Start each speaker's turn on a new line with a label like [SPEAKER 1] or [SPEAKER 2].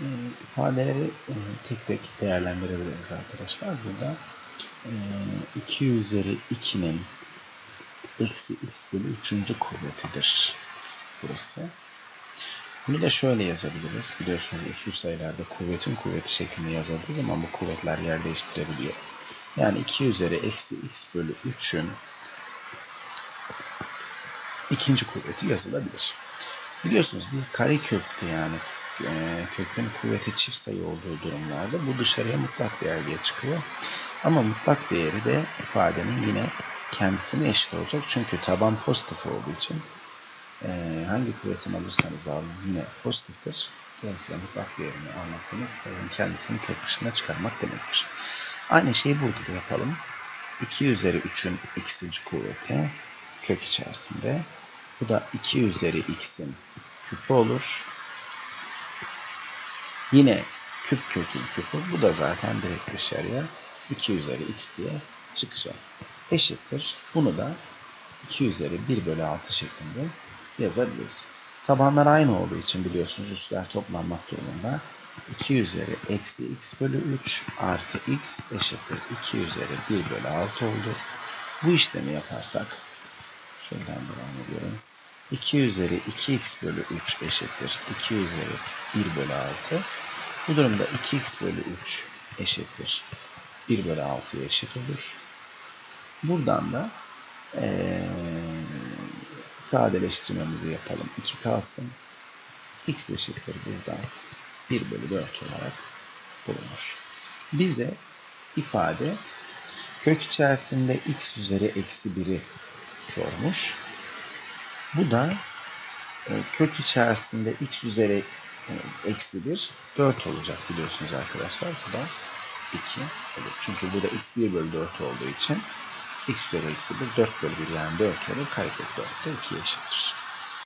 [SPEAKER 1] e, ifadeleri e, tek tek değerlendirebiliriz arkadaşlar. Burada e, 2 üzeri 2'nin eksi x bölü 3. kuvvetidir burası. Bunu da şöyle yazabiliriz. Biliyorsunuz usul sayılarda kuvvetin kuvveti şeklinde yazıldığı zaman bu kuvvetler yer değiştirebiliyor. Yani 2 üzeri eksi x bölü 3'ün ikinci kuvveti yazılabilir. Biliyorsunuz bir kare köklü yani e, köklerin kuvveti çift sayı olduğu durumlarda bu dışarıya mutlak değer diye çıkıyor. Ama mutlak değeri de ifadenin yine kendisine eşit olacak. Çünkü taban pozitif olduğu için e, hangi kuvvetini alırsanız alın yine pozitiftir. Dolayısıyla mutlak değerini almak demek sayının kendisini kök dışına çıkarmak demektir. Aynı şeyi burada da yapalım. 2 üzeri 3'ün x'inci kuvveti kök içerisinde. Bu da 2 üzeri x'in küpü olur. Yine küp kökün küpü. Bu da zaten direkt dışarıya 2 üzeri x diye çıkacak. Eşittir. Bunu da 2 üzeri 1 bölü 6 şeklinde yazabiliriz. Tabanlar aynı olduğu için biliyorsunuz üstler toplanmak durumunda. 2 üzeri eksi x bölü 3 artı x eşittir 2 üzeri 1 bölü 6 oldu. Bu işlemi yaparsak şuradan devam ediyorum. 2 üzeri 2x bölü 3 eşittir 2 üzeri 1 bölü 6. Bu durumda 2x bölü 3 eşittir 1 bölü 6'ya eşit olur. Buradan da ee, sadeleştirmemizi yapalım. 2 kalsın. x eşittir buradan 1 bölü 4 olarak bulunur. Bize ifade kök içerisinde x üzeri eksi 1'i sormuş. Bu da e, kök içerisinde x üzeri e, eksi 1 4 olacak biliyorsunuz arkadaşlar. Bu da 2 olur. Çünkü burada x 1 bölü 4 olduğu için x üzeri eksi 1 4 bölü 1 yani 4 olur. Karekök 4 de 2 eşittir.